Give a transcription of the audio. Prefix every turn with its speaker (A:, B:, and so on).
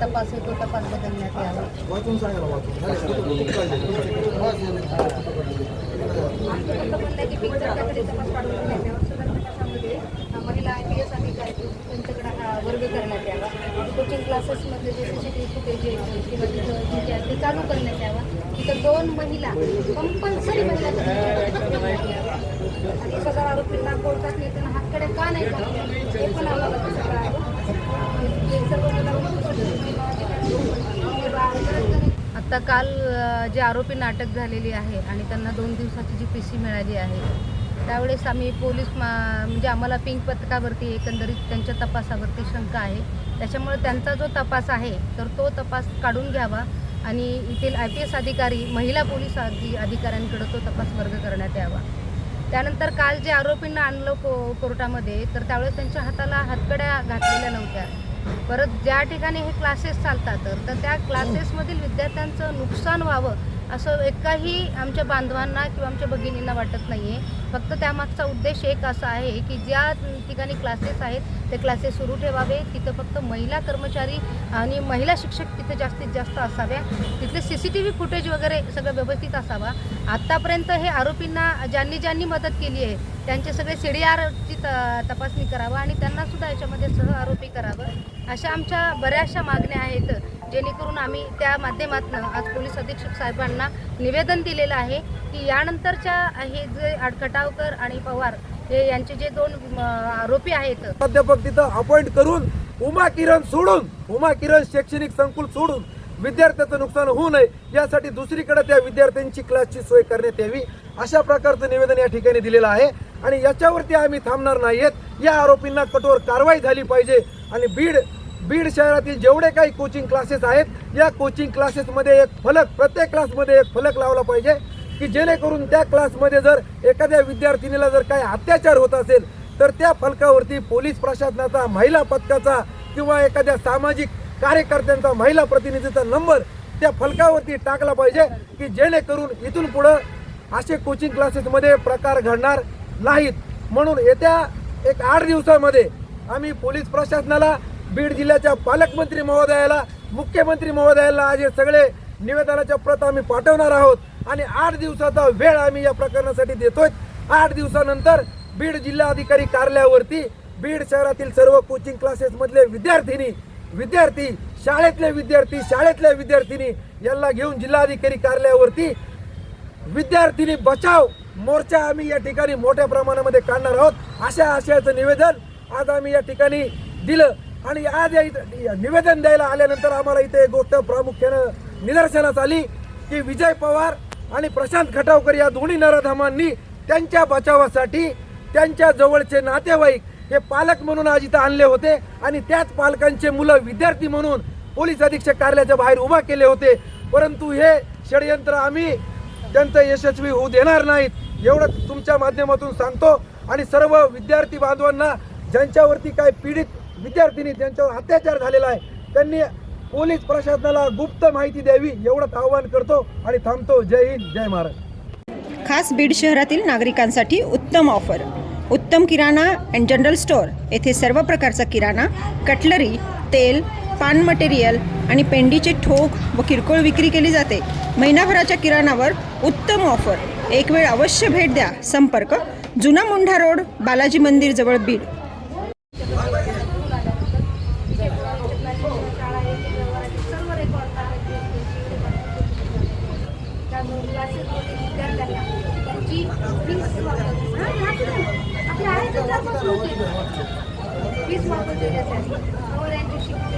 A: तपास आहे तो तपास बदलण्यात यावा.
B: वाचून सांगा वाचून.
A: आहे महिला आय पी एस अधिकारी त्यांच्याकडे हा वर्ग करण्यात यावा. कोचिंग क्लासेसमधले जे सी सी टी फुटेज आहे किंवा तिथं आहे ते चालू करण्यात यावा. तिथं दोन महिला कंपल्सरी महिला आणि सदर आरोपींना कोर्टात नेताना हातकडे का नाही हे पण आम्हाला सर्व मुलांना आता काल जे आरोपींना नाटक झालेली आहे आणि त्यांना दोन दिवसाची जी पी सी मिळाली आहे त्यावेळेस आम्ही पोलीस मा म्हणजे आम्हाला पिंक पथकावरती एकंदरीत त्यांच्या तपासावरती शंका आहे. त्याच्यामुळे त्यांचा जो तपास आहे तर तो तपास काढून घ्यावा आणि येथील आय पी एस अधिकारी महिला पोलीस अधि अधिकाऱ्यांकडे तो तपास वर्ग करण्यात यावा. त्यानंतर काल जे आरोपींना आणलं को कोर्टामध्ये तर त्यावेळेस त्यांच्या हाताला हातकड्या घातलेल्या नव्हत्या. परत ज्या ठिकाणी हे क्लासेस चालतात तर तर त्या क्लासेसमधील विद्यार्थ्यांचं नुकसान व्हावं असं एकाही आमच्या बांधवांना किंवा आमच्या भगिनींना वाटत नाही आहे फक्त त्यामागचा उद्देश एक असा आहे की ज्या ठिकाणी क्लासेस आहेत ते क्लासेस सुरू ठेवावे. तिथं फक्त महिला कर्मचारी आणि महिला शिक्षक तिथे जास्तीत जास्त असाव्या. तिथले C C T V footage वगैरे सगळं व्यवस्थित असावा. आत्तापर्यंत हे आरोपींना ज्यांनी ज्यांनी मदत केली आहे त्यांचे सगळे सी डी आरची त तपासणी करावं आणि त्यांनासुद्धा याच्यामध्ये सह आरोपी करावं. अशा आमच्या बऱ्याचशा मागण्या आहेत. जेणेकरून आम्ही त्या माध्यमातून आज पोलीस अधीक्षक साहेबांना निवेदन दिलेलं आहे की यानंतरच्या हे जे आडखटावकर आणि पवार हे यांचे जे दोन म, आरोपी आहेत.
B: प्राध्यापक तिथं अपॉइंट करून उमा किरण सोडून उमा किरण शैक्षणिक संकुल सोडून विद्यार्थ्याचं नुकसान होऊ नये यासाठी दुसरीकडे त्या विद्यार्थ्यांची क्लासची सोय करण्यात यावी अशा प्रकारचं निवेदन या ठिकाणी दिलेलं आहे. आणि याच्यावरती आम्ही थांबणार नाहीयेत. या आरोपींना कठोर कारवाई झाली पाहिजे आणि बीड बीड शहरातील जेवढे काही कोचिंग क्लासेस आहेत या कोचिंग क्लासेसमध्ये एक फलक प्रत्येक क्लासमध्ये एक फलक लावला पाहिजे की जेणेकरून त्या क्लासमध्ये जर एखाद्या विद्यार्थिनीला जर काही अत्याचार होत असेल तर त्या फलकावरती पोलीस प्रशासनाचा महिला पथकाचा किंवा एखाद्या सामाजिक कार्यकर्त्यांचा महिला प्रतिनिधीचा नंबर त्या फलकावरती टाकला पाहिजे की जेणेकरून इथून पुढं असे कोचिंग क्लासेसमध्ये प्रकार घडणार नाहीत. म्हणून येत्या एक आठ दिवसामध्ये आम्ही पोलीस प्रशासनाला बीड जिल्ह्याच्या पालकमंत्री महोदयाला मुख्यमंत्री महोदयाला आज हे सगळे निवेदनाच्या प्रत आम्ही पाठवणार आहोत. आणि आठ दिवसाचा वेळ आम्ही या प्रकरणासाठी देतोय. आठ दिवसानंतर बीड जिल्हाधिकारी कार्यालयावरती बीड शहरातील सर्व कोचिंग क्लासेसमधले विद्यार्थिनी विद्यार्थी शाळेतले विद्यार्थी शाळेतल्या विद्यार्थिनी यांना घेऊन जिल्हाधिकारी कार्यालयावरती विद्यार्थिनी बचाव मोर्चा आम्ही या ठिकाणी मोठ्या प्रमाणामध्ये काढणार आहोत. अशा आशयाचं निवेदन आज आम्ही या ठिकाणी दिलं. आणि आज या इथं- निवेदन द्यायला आल्यानंतर आम्हाला इथे एक गोष्ट प्रामुख्यानं निदर्शनास आली की विजय पवार आणि प्रशांत खटावकर या दोन्ही नराधामांनी त्यांच्या बचावासाठी त्यांच्या जवळचे नातेवाईक हे पालक म्हणून आज इथं आणले होते आणि त्याच पालकांचे मुलं विद्यार्थी म्हणून पोलीस अधीक्षक कार्यालयाच्या बाहेर उभा केले होते. परंतु हे षडयंत्र आम्ही त्यांचं यशस्वी होऊ देणार नाहीत एवढं तुमच्या माध्यमातून सांगतो. आणि सर्व विद्यार्थी बांधवांना ज्यांच्यावरती काय पीडित विद्यार्थिनी ज्यांच्यावर अत्याचार झालेला आहे. त्यांनी पोलीस प्रशासनाला गुप्त माहिती द्यावी एवढंच आवाहन करतो आणि थांबतो. जय हिंद जय महाराज
C: खास बीड शहरातील नागरिकांसाठी उत्तम ऑफर. उत्तम किराणा अँड जनरल स्टोअर येथे सर्व प्रकारचा किराणा कटलरी तेल पान मटेरियल आणि पेंडीचे ठोक व किरकोळ विक्री केली जाते. महिनाभराच्या किराणावर उत्तम ऑफर. एक वेळ अवश्य भेट द्या. संपर्क जुना मुंढा रोड बालाजी मंदिर जवळ बीड.
A: फीस वापस देण्यासाठी